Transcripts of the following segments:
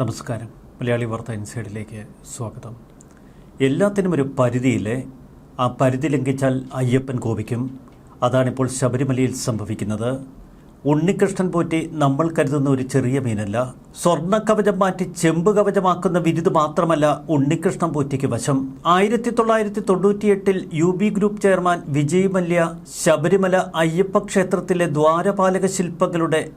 നമസ്കാരം. മലയാളി വാർത്ത ഇൻസൈഡിലേക്ക് സ്വാഗതം. എല്ലാത്തിനും ഒരു പരിധിയില്ലേ? ആ പരിധി ലംഘിച്ചാൽ അയ്യപ്പൻ കോപിക്കും. അതാണിപ്പോൾ ശബരിമലയിൽ സംഭവിക്കുന്നത്. ഉണ്ണികൃഷ്ണൻ പോറ്റി നമ്മൾ കരുതുന്ന ഒരു ചെറിയ മീനല്ല. സ്വർണ കവചം മാറ്റി ചെമ്പ് കവചമാക്കുന്ന വിരുദ് മാത്രമല്ല ഉണ്ണികൃഷ്ണൻ പോറ്റിക്ക് വശം. ആയിരത്തി തൊള്ളായിരത്തി തൊണ്ണൂറ്റിയെട്ടിൽ U B group chairman Vijay Mallya Sabarimala Ayyappa ക്ഷേത്രത്തിലെ ദ്വാരപാലക ശില്പങ്ങളുടെ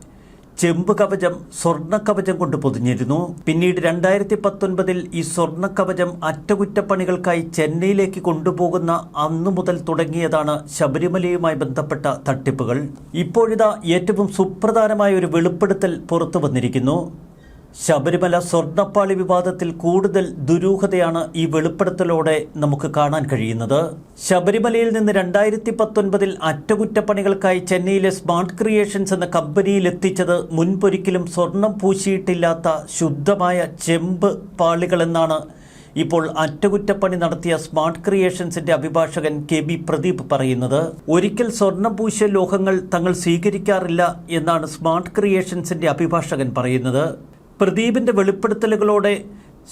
ചെമ്പ് കവചം സ്വർണ കവചം കൊണ്ട് പൊതിഞ്ഞിരുന്നു. പിന്നീട് രണ്ടായിരത്തി പത്തൊൻപതിൽ ഈ സ്വർണ കവചം അറ്റകുറ്റപ്പണികൾക്കായി ചെന്നൈയിലേക്ക് കൊണ്ടുപോകുന്ന അന്നു മുതൽ തുടങ്ങിയതാണ് ശബരിമലയുമായി ബന്ധപ്പെട്ട തട്ടിപ്പുകൾ. ഇപ്പോഴിതാ ഏറ്റവും സുപ്രധാനമായ ഒരു വെളിപ്പെടുത്തൽ പുറത്തു വന്നിരിക്കുന്നു. ശബരിമല സ്വർണപ്പാളി വിവാദത്തിൽ കൂടുതൽ ദുരൂഹതയാണ് ഈ വെളിപ്പെടുത്തലോടെ നമുക്ക് കാണാൻ കഴിയുന്നത്. ശബരിമലയിൽ നിന്ന് രണ്ടായിരത്തി പത്തൊൻപതിൽ അറ്റകുറ്റപ്പണികൾക്കായി ചെന്നൈയിലെ സ്മാർട്ട് ക്രിയേഷൻസ് എന്ന കമ്പനിയിൽ എത്തിച്ചത് മുൻപൊരിക്കലും സ്വർണം പൂശിയിട്ടില്ലാത്ത ശുദ്ധമായ ചെമ്പ് പാളികളെന്നാണ് ഇപ്പോൾ അറ്റകുറ്റപ്പണി നടത്തിയ സ്മാർട്ട് ക്രിയേഷൻസിന്റെ അഭിഭാഷകൻ കെ ബി പ്രദീപ് പറയുന്നത്. ഒരിക്കൽ സ്വർണം പൂശിയ ലോഹങ്ങൾ തങ്ങൾ സ്വീകരിക്കാറില്ല എന്നാണ് സ്മാർട്ട് ക്രിയേഷൻസിന്റെ അഭിഭാഷകൻ പറയുന്നത്. പ്രദീപിന്റെ വെളിപ്പെടുത്തലുകളോടെ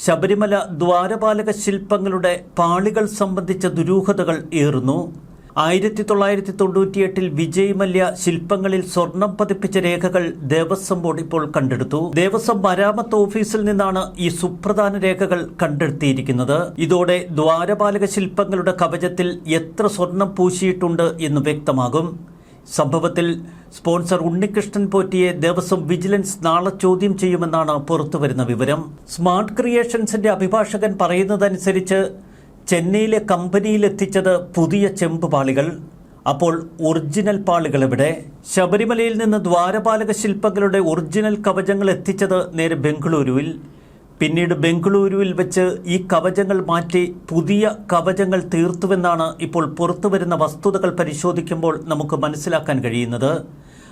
ശബരിമല ദ്വാരപാലക ശില്പങ്ങളുടെ പാളികൾ സംബന്ധിച്ച ദുരൂഹതകൾ ഏറുന്നു. ആയിരത്തി തൊള്ളായിരത്തി തൊണ്ണൂറ്റിയെട്ടിൽ വിജയ് മല്യ ശില്പങ്ങളിൽ സ്വർണം പതിപ്പിച്ച രേഖകൾ ദേവസ്വം ബോർഡ് ഇപ്പോൾ കണ്ടെടുത്തു. ദേവസ്വം മരാമത്ത് ഓഫീസിൽ നിന്നാണ് ഈ സുപ്രധാന രേഖകൾ കണ്ടെടുത്തിയിരിക്കുന്നത് ഇതോടെ ദ്വാരപാലക ശില്പങ്ങളുടെ കവചത്തിൽ എത്ര സ്വർണം പൂശിയിട്ടുണ്ട് എന്ന് വ്യക്തമാകും. സംഭവത്തിൽ സ്പോൺസർ ഉണ്ണികൃഷ്ണൻ പോറ്റിയെ ദേവസ്വം വിജിലൻസ് നാളെ ചോദ്യം ചെയ്യുമെന്നാണ് പുറത്തുവരുന്ന വിവരം. സ്മാർട്ട് ക്രിയേഷൻസിന്റെ അഭിഭാഷകൻ പറയുന്നതനുസരിച്ച് ചെന്നൈയിലെ കമ്പനിയിലെത്തിച്ചത് പുതിയ ചെമ്പ് പാളികൾ. അപ്പോൾ ഒറിജിനൽ പാളികൾ എവിടെ? ശബരിമലയിൽ നിന്ന് ദ്വാരപാലക ശില്പങ്ങളുടെ ഒറിജിനൽ കവചങ്ങൾ എത്തിച്ചത് നേരെ ബംഗളൂരുവിൽ. പിന്നീട് ബംഗളൂരുവിൽ വെച്ച് ഈ കവചങ്ങൾ മാറ്റി പുതിയ കവചങ്ങൾ തീർത്തുവെന്നാണ് ഇപ്പോൾ പുറത്തുവരുന്ന വസ്തുതകൾ പരിശോധിക്കുമ്പോൾ നമുക്ക് മനസ്സിലാക്കാൻ കഴിയുന്നത്.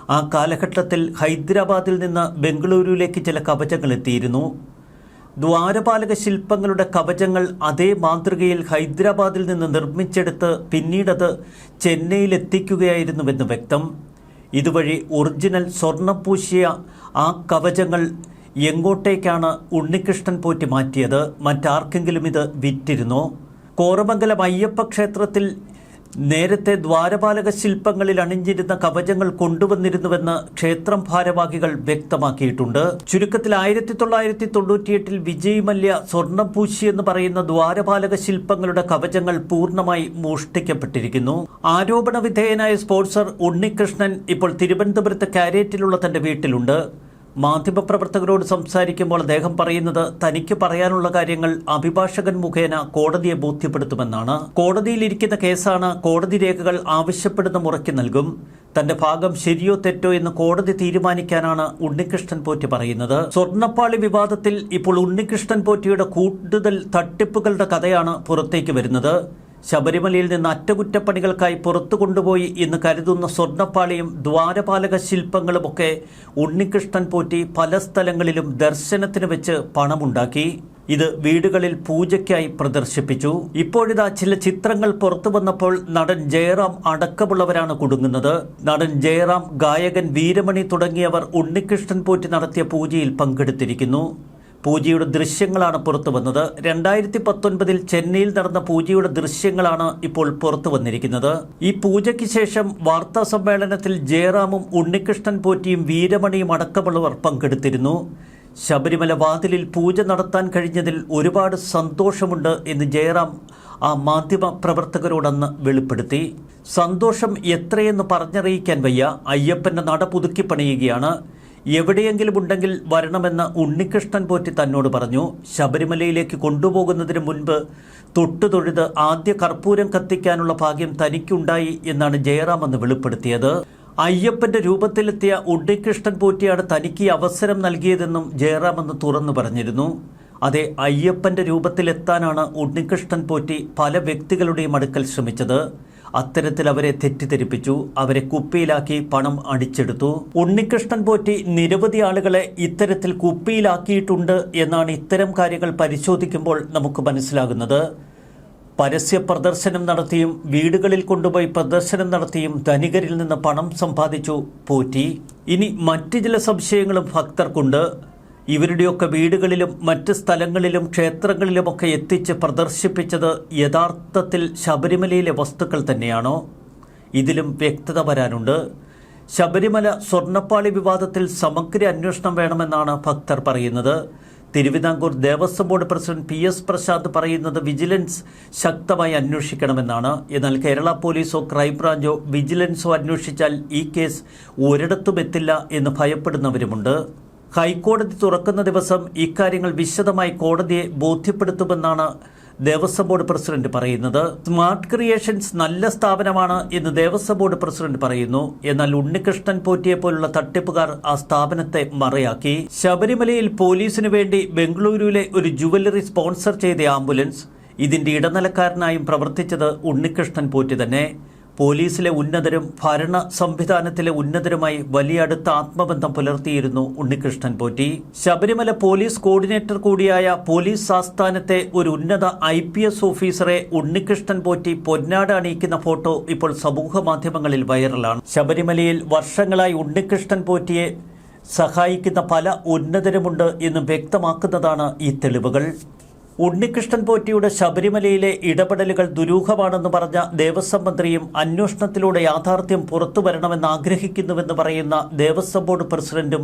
ആ കാലഘട്ടത്തിൽ ഹൈദരാബാദിൽ നിന്ന് ബംഗളൂരുവിലേക്ക് ചില കവചങ്ങൾ എത്തിയിരുന്നു. ദ്വാരപാലക ശില്പങ്ങളുടെ കവചങ്ങൾ അതേ മാതൃകയിൽ ഹൈദരാബാദിൽ നിന്ന് നിർമ്മിച്ചെടുത്ത് പിന്നീടത് ചെന്നൈയിലെത്തിക്കുകയായിരുന്നുവെന്ന് വ്യക്തം. ഇതുവഴി ഒറിജിനൽ സ്വർണപൂശിയ ആ കവചങ്ങൾ എങ്ങോട്ടേക്കാണ് ഉണ്ണികൃഷ്ണൻ പോറ്റി മാറ്റിയത്? മറ്റാർക്കെങ്കിലും ഇത് വിറ്റിരുന്നോ? കോറമംഗലം അയ്യപ്പ ക്ഷേത്രത്തിൽ നേരത്തെ ദ്വാരപാലക ശില്പങ്ങളിൽ അണിഞ്ഞിരുന്ന കവചങ്ങൾ കൊണ്ടുവന്നിരുന്നുവെന്ന് ക്ഷേത്രം ഭാരവാഹികൾ വ്യക്തമാക്കിയിട്ടുണ്ട്. ചുരുക്കത്തിൽ ആയിരത്തി തൊള്ളായിരത്തി തൊണ്ണൂറ്റിയെട്ടിൽ വിജയ് മല്യ സ്വർണം പൂശിയെന്ന് പറയുന്ന ദ്വാരപാലക ശില്പങ്ങളുടെ കവചങ്ങൾ പൂർണമായി മോഷ്ടിക്കപ്പെട്ടിരിക്കുന്നു. ആരോപണ വിധേയനായ സ്പോൺസർ ഉണ്ണികൃഷ്ണൻ ഇപ്പോൾ തിരുവനന്തപുരത്ത് കാരേറ്റിലുള്ള തന്റെ വീട്ടിലുണ്ട്. മാധ്യമപ്രവർത്തകരോട് സംസാരിക്കുമ്പോൾ അദ്ദേഹം പറയുന്നത് തനിക്ക് പറയാനുള്ള കാര്യങ്ങൾ അഭിഭാഷകൻ മുഖേന കോടതിയെ ബോധ്യപ്പെടുത്തുമെന്നാണ്. കോടതിയിലിരിക്കുന്ന കേസാണ് കോടതി രേഖകൾ ആവശ്യപ്പെടുന്ന മുറയ്ക്ക് നൽകും. തന്റെ ഭാഗം ശരിയോ തെറ്റോ എന്ന് കോടതി തീരുമാനിക്കാനാണ് ഉണ്ണികൃഷ്ണൻ പോറ്റി പറയുന്നത്. സ്വർണപ്പാളി വിവാദത്തിൽ ഇപ്പോൾ ഉണ്ണികൃഷ്ണൻ പോറ്റിയുടെ കൂടുതൽ തട്ടിപ്പുകളുടെ കഥയാണ് പുറത്തേക്ക് വരുന്നത്. ശബരിമലയിൽ നിന്ന് അറ്റകുറ്റപ്പണികൾക്കായി പുറത്തു കൊണ്ടുപോയി എന്ന് കരുതുന്ന സ്വർണപ്പാളിയും ദ്വാരപാലക ശില്പങ്ങളുമൊക്കെ ഉണ്ണികൃഷ്ണൻ പോറ്റി പല സ്ഥലങ്ങളിലും ദർശനത്തിന് വെച്ച് പണമുണ്ടാക്കി. ഇത് വീടുകളിൽ പൂജയ്ക്കായി പ്രദർശിപ്പിച്ചു. ഇപ്പോഴിതാ ചില ചിത്രങ്ങൾ പുറത്തു വന്നപ്പോൾ നടൻ ജയറാം അടക്കമുള്ളവരാണ് കുടുങ്ങുന്നത്. നടൻ ജയറാം ഗായകൻ വീരമണി തുടങ്ങിയവർ ഉണ്ണികൃഷ്ണൻ പോറ്റി നടത്തിയ പൂജയിൽ പങ്കെടുത്തിരിക്കുന്നു. പൂജയുടെ ദൃശ്യങ്ങളാണ് പുറത്തു വന്നത്. രണ്ടായിരത്തി പത്തൊൻപതിൽ ചെന്നൈയിൽ നടന്ന പൂജയുടെ ദൃശ്യങ്ങളാണ് ഇപ്പോൾ പുറത്തു വന്നിരിക്കുന്നത്. ഈ പൂജയ്ക്ക് ശേഷം വാർത്താ സമ്മേളനത്തിൽ ജയറാമും ഉണ്ണികൃഷ്ണൻ പോറ്റിയും വീരമണിയും അടക്കമുള്ളവർ പങ്കെടുത്തിരുന്നു. ശബരിമല വാതിലിൽ പൂജ നടത്താൻ കഴിഞ്ഞതിൽ ഒരുപാട് സന്തോഷമുണ്ട് എന്ന് ജയറാം ആ മാധ്യമ പ്രവർത്തകരോടന്ന് വെളിപ്പെടുത്തി. സന്തോഷം എത്രയെന്ന് പറഞ്ഞറിയിക്കാൻ വയ്യ. അയ്യപ്പന്റെ നട പുതുക്കി പണിയുകയാണ് എവിടെയെങ്കിലും ഉണ്ടെങ്കിൽ വരണമെന്ന് ഉണ്ണികൃഷ്ണൻ പോറ്റി തന്നോട് പറഞ്ഞു. ശബരിമലയിലേക്ക് കൊണ്ടുപോകുന്നതിന് മുൻപ് തൊട്ടു തൊഴുത് ആദ്യ കർപ്പൂരം കത്തിക്കാനുള്ള ഭാഗ്യം തനിക്കുണ്ടായി എന്നാണ് ജയറാം എന്ന് വെളിപ്പെടുത്തിയത്. അയ്യപ്പന്റെ രൂപത്തിലെത്തിയ ഉണ്ണികൃഷ്ണൻ പോറ്റിയാണ് തനിക്ക് അവസരം നൽകിയതെന്നും ജയറാം തുറന്നു പറഞ്ഞിരുന്നു. അതെ അയ്യപ്പന്റെ രൂപത്തിലെത്താനാണ് ഉണ്ണികൃഷ്ണൻ പോറ്റി പല വ്യക്തികളുടെയും അടുക്കൽ ശ്രമിച്ചത്. അത്തരത്തിൽ അവരെ തെറ്റിദ്ധരിപ്പിച്ചു. അവരെ കുപ്പിയിലാക്കി പണം അടിച്ചെടുത്തു. ഉണ്ണികൃഷ്ണൻ പോറ്റി നിരവധി ആളുകളെ ഇത്തരത്തിൽ കുപ്പിയിലാക്കിയിട്ടുണ്ട് എന്നാണ് ഇത്തരം കാര്യങ്ങൾ പരിശോധിക്കുമ്പോൾ നമുക്ക് മനസ്സിലാകുന്നത്. പരസ്യ പ്രദർശനം നടത്തിയും വീടുകളിൽ കൊണ്ടുപോയി പ്രദർശനം നടത്തിയും ധനികരിൽ നിന്ന് പണം സമ്പാദിച്ചു പോറ്റി. ഇനി മറ്റു ചില സംശയങ്ങളും ഭക്തർക്കുണ്ട്. ഇവരുടെയൊക്കെ വീടുകളിലും മറ്റ് സ്ഥലങ്ങളിലും ക്ഷേത്രങ്ങളിലുമൊക്കെ എത്തിച്ച് പ്രദർശിപ്പിച്ചത് യഥാർത്ഥത്തിൽ ശബരിമലയിലെ വസ്തുക്കൾ തന്നെയാണോ? ഇതിലും വ്യക്തത വരാനുണ്ട്. ശബരിമല സ്വർണപ്പാളി വിവാദത്തിൽ സമഗ്ര അന്വേഷണം വേണമെന്നാണ് ഭക്തർ പറയുന്നത്. Travancore Devaswom board president P S Prasad പറയുന്നത് വിജിലൻസ് ശക്തമായി അന്വേഷിക്കണമെന്നാണ്. എന്നാൽ കേരള പോലീസോ ക്രൈംബ്രാഞ്ചോ വിജിലൻസോ അന്വേഷിച്ചാൽ ഈ കേസ് ഒരിടത്തും എത്തില്ല എന്ന് ഭയപ്പെടുന്നവരുമുണ്ട്. ഹൈക്കോടതി തുറക്കുന്ന ദിവസം ഇക്കാര്യങ്ങൾ വിശദമായി കോടതിയെ ബോധ്യപ്പെടുത്തുമെന്നാണ് ദേവസ്വം ബോർഡ് പ്രസിഡന്റ് പറയുന്നത്. സ്മാർട്ട് ക്രിയേഷൻസ് നല്ല സ്ഥാപനമാണ് എന്ന് ദേവസ്വം ബോർഡ് പ്രസിഡന്റ് പറയുന്നു. എന്നാൽ ഉണ്ണികൃഷ്ണൻ പോറ്റിയെ പോലുള്ള തട്ടിപ്പുകാർ ആ സ്ഥാപനത്തെ മറയാക്കി. ശബരിമലയിൽ പോലീസിനു വേണ്ടി ബംഗളൂരുവിലെ ഒരു ജുവല്ലറി സ്പോൺസർ ചെയ്ത ആംബുലൻസ് ഇതിന്റെ ഇടനിലക്കാരനായും പ്രവർത്തിച്ചത് ഉണ്ണികൃഷ്ണൻ പോറ്റി തന്നെ. പോലീസിലെ ഉന്നതരും ഭരണ സംവിധാനത്തിലെ ഉന്നതരുമായി വലിയ അടുത്ത ആത്മബന്ധം പുലർത്തിയിരുന്നു ഉണ്ണികൃഷ്ണൻ പോറ്റി. ശബരിമല പോലീസ് കോർഡിനേറ്റർ കൂടിയായ പോലീസ് ആസ്ഥാനത്തെ ഒരു ഉന്നത ഐ പി എസ് ഓഫീസറെ ഉണ്ണികൃഷ്ണൻ പോറ്റി പൊന്നാട് അണിയിക്കുന്ന ഫോട്ടോ ഇപ്പോൾ സമൂഹ മാധ്യമങ്ങളിൽ വൈറലാണ്. ശബരിമലയിൽ വർഷങ്ങളായി ഉണ്ണികൃഷ്ണൻ പോറ്റിയെ സഹായിക്കുന്ന പല ഉന്നതരുമുണ്ട് എന്ന് വ്യക്തമാക്കുന്നതാണ് ഈ തെളിവുകൾ. ഉണ്ണികൃഷ്ണൻ പോറ്റിയുടെ ശബരിമലയിലെ ഇടപെടലുകൾ ദുരൂഹമാണെന്ന് പറഞ്ഞ ദേവസ്വം മന്ത്രിയും അന്വേഷണത്തിലൂടെ യാഥാർത്ഥ്യം പുറത്തു വരണമെന്ന് ആഗ്രഹിക്കുന്നുവെന്ന് പറയുന്ന ദേവസ്വം ബോർഡ് പ്രസിഡന്റും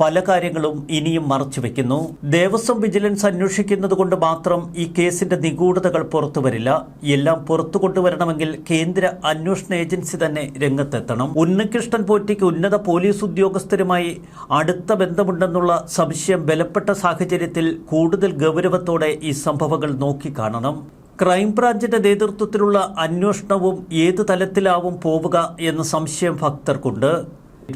പല കാര്യങ്ങളും ഇനിയും മറച്ചുവെക്കുന്നു ദേവസ്വം വിജിലൻസ് അന്വേഷിക്കുന്നത് മാത്രം ഈ കേസിന്റെ നിഗൂഢതകൾ പുറത്തുവരില്ല എല്ലാം പുറത്തു കൊണ്ടുവരണമെങ്കിൽ കേന്ദ്ര അന്വേഷണ ഏജൻസി തന്നെ രംഗത്തെത്തണം. ഉണ്ണികൃഷ്ണൻ പോറ്റിക്ക് ഉന്നത പോലീസ് ഉദ്യോഗസ്ഥരുമായി അടുത്ത ബന്ധമുണ്ടെന്നുള്ള സംശയം ബലപ്പെട്ട സാഹചര്യത്തിൽ കൂടുതൽ ഗൗരവത്തോടെ ഈ സംഭവങ്ങൾ നോക്കിക്കാണണം. ക്രൈംബ്രാഞ്ചിന്റെ നേതൃത്വത്തിലുള്ള അന്വേഷണവും ഏത് തലത്തിലാവും പോവുക എന്ന സംശയം ഭക്തർക്കുണ്ട്.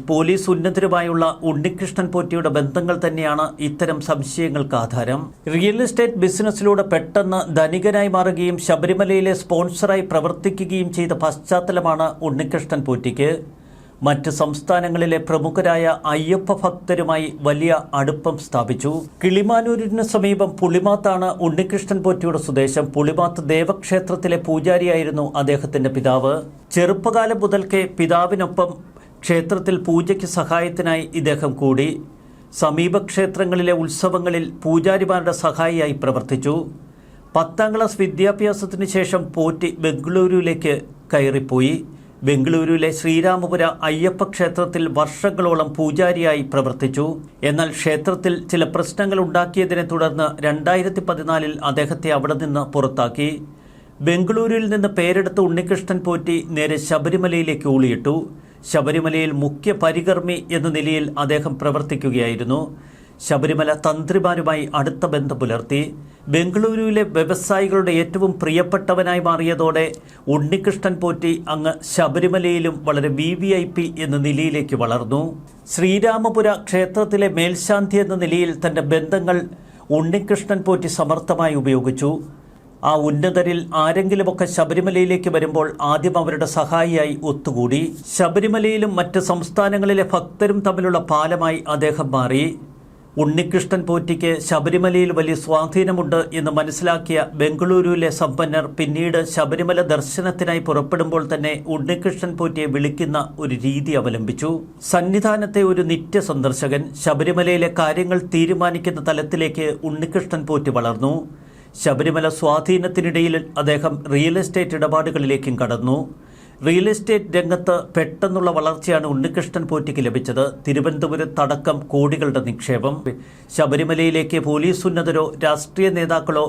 പോലീസ് ഉന്നതരുമായുള്ള ഉണ്ണികൃഷ്ണൻ പോറ്റിയുടെ ബന്ധങ്ങൾ തന്നെയാണ് ഇത്തരം സംശയങ്ങൾക്ക് ആധാരം. റിയൽ എസ്റ്റേറ്റ് ബിസിനസ്സിലൂടെ പെട്ടെന്ന് ധനികനായി മാറുകയും ശബരിമലയിലെ സ്പോൺസറായി പ്രവർത്തിക്കുകയും ചെയ്ത പശ്ചാത്തലമാണ് ഉണ്ണികൃഷ്ണൻ പോറ്റിക്ക്. മറ്റ് സംസ്ഥാനങ്ങളിലെ പ്രമുഖരായ അയ്യപ്പ ഭക്തരുമായി വലിയ അടുപ്പം സ്ഥാപിച്ചു. കിളിമാനൂരിന് സമീപം പുളിമാത്താണ് ഉണ്ണികൃഷ്ണൻ പോറ്റിയുടെ സ്വദേശം. പുളിമാത്ത് ദേവക്ഷേത്രത്തിലെ പൂജാരിയായിരുന്നു അദ്ദേഹത്തിന്റെ പിതാവ്. ചെറുപ്പകാലം മുതൽക്കേ പിതാവിനൊപ്പം ക്ഷേത്രത്തിൽ പൂജയ്ക്ക് സഹായത്തിനായി ഇദ്ദേഹം കൂടി. സമീപ ക്ഷേത്രങ്ങളിലെ ഉത്സവങ്ങളിൽ പൂജാരിമാരുടെ സഹായിയായി പ്രവർത്തിച്ചു. പത്താം ക്ലാസ് വിദ്യാഭ്യാസത്തിന് ശേഷം പോറ്റി ബംഗളൂരുവിലേക്ക് കയറിപ്പോയി. ബംഗളൂരുവിലെ ശ്രീരാമപുര അയ്യപ്പ ക്ഷേത്രത്തിൽ വർഷങ്ങളോളം പൂജാരിയായി പ്രവർത്തിച്ചു. എന്നാൽ ക്ഷേത്രത്തിൽ ചില പ്രശ്നങ്ങൾ ഉണ്ടാക്കിയതിനെ തുടർന്ന് രണ്ടായിരത്തി പതിനാലിൽ അദ്ദേഹത്തെ അവിടെ നിന്ന് പുറത്താക്കി. ബംഗളൂരുവിൽ നിന്ന് പേരെടുത്ത ഉണ്ണികൃഷ്ണൻ പോറ്റി നേരെ ശബരിമലയിലേക്ക് ഊളിയിട്ടു. ശബരിമലയിൽ മുഖ്യ പരികർമ്മി എന്ന നിലയിൽ അദ്ദേഹം പ്രവർത്തിക്കുകയായിരുന്നു. ശബരിമല തന്ത്രിമാരുമായി അടുത്ത ബന്ധം പുലർത്തി ബംഗളൂരുവിലെ വ്യവസായികളുടെ ഏറ്റവും പ്രിയപ്പെട്ടവനായി മാറിയതോടെ ഉണ്ണികൃഷ്ണൻ പോറ്റി അങ്ങ് ശബരിമലയിലും വളരെ വി വി ഐ പി എന്ന നിലയിലേക്ക് വളർന്നു. ശ്രീരാമപുര ക്ഷേത്രത്തിലെ മേൽശാന്തി എന്ന നിലയിൽ തന്റെ ബന്ധങ്ങൾ ഉണ്ണികൃഷ്ണൻ പോറ്റി സമർത്ഥമായി ഉപയോഗിച്ചു. ആ ഉന്നതരിൽ ആരെങ്കിലുമൊക്കെ ശബരിമലയിലേക്ക് വരുമ്പോൾ ആദ്യം അവരുടെ സഹായിയായി ഒത്തുകൂടി. ശബരിമലയിലും മറ്റ് സംസ്ഥാനങ്ങളിലെ ഭക്തരും തമ്മിലുള്ള പാലമായി അദ്ദേഹം മാറി. ഉണ്ണികൃഷ്ണൻ പോറ്റിക്ക് ശബരിമലയിൽ വലിയ സ്വാധീനമുണ്ട് എന്ന് മനസ്സിലാക്കിയ ബംഗളൂരുവിലെ സമ്പന്നർ പിന്നീട് ശബരിമല ദർശനത്തിനായി പുറപ്പെടുമ്പോൾ തന്നെ ഉണ്ണികൃഷ്ണൻ പോറ്റിയെ വിളിക്കുന്ന ഒരു രീതി അവലംബിച്ചു. സന്നിധാനത്തെ ഒരു നിത്യ സന്ദർശകൻ ശബരിമലയിലെ കാര്യങ്ങൾ തീരുമാനിക്കുന്ന തലത്തിലേക്ക് ഉണ്ണികൃഷ്ണൻ പോറ്റി വളർന്നു. ശബരിമല സ്വാധീനത്തിനിടയിൽ അദ്ദേഹം റിയൽ എസ്റ്റേറ്റ് ഇടപാടുകളിലേക്കും കടന്നു. റിയൽ എസ്റ്റേറ്റ് രംഗത്ത് പെട്ടെന്നുള്ള വളർച്ചയാണ് ഉണ്ണികൃഷ്ണൻ പോറ്റിക്ക് ലഭിച്ചത്. തിരുവനന്തപുരത്തടക്കം കോടികളുടെ നിക്ഷേപം. ശബരിമലയിലേക്ക് പോലീസ് ഉന്നതരോ രാഷ്ട്രീയ നേതാക്കളോ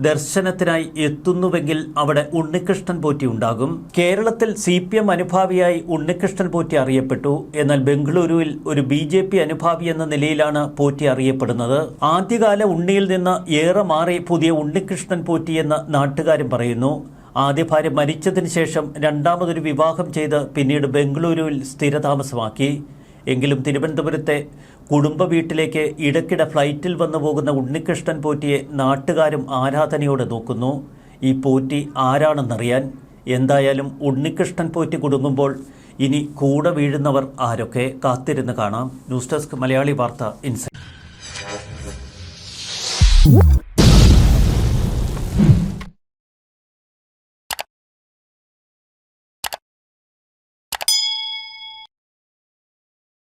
ദർശനത്തിനായി എത്തുന്നുവെങ്കിൽ അവിടെ ഉണ്ണികൃഷ്ണൻ പോറ്റി ഉണ്ടാകും. കേരളത്തിൽ സി പി എം അനുഭാവിയായി ഉണ്ണികൃഷ്ണൻ പോറ്റി അറിയപ്പെട്ടു. എന്നാൽ ബംഗളൂരുവിൽ ഒരു ബി ജെ പി അനുഭാവി എന്ന നിലയിലാണ് പോറ്റി അറിയപ്പെടുന്നത്. ആദ്യകാല ഉണ്ണിയിൽ നിന്ന് ഏറെ മാറി പുതിയ ഉണ്ണികൃഷ്ണൻ പോറ്റി എന്ന് നാട്ടുകാരും പറയുന്നു. ആദ്യ ഭാര്യ മരിച്ചതിന് ശേഷം രണ്ടാമതൊരു വിവാഹം ചെയ്ത് പിന്നീട് ബംഗളൂരുവിൽ സ്ഥിരതാമസമാക്കി. എങ്കിലും തിരുവനന്തപുരത്തെ കുടുംബ വീട്ടിലേക്ക് ഇടയ്ക്കിടെ ഫ്ലൈറ്റിൽ വന്നു പോകുന്ന ഉണ്ണികൃഷ്ണൻ പോറ്റിയെ നാട്ടുകാരും ആരാധനയോടെ നോക്കുന്നു. ഈ പോറ്റി ആരാണെന്നറിയാൻ എന്തായാലും ഉണ്ണികൃഷ്ണൻ പോറ്റി കുടുങ്ങുമ്പോൾ ഇനി കൂടെ വീഴുന്നവർ ആരൊക്കെ കാത്തിരുന്ന് കാണാം. ന്യൂസ് ഡെസ്ക് മലയാളി വാർത്ത ഇൻസൈറ്റ്.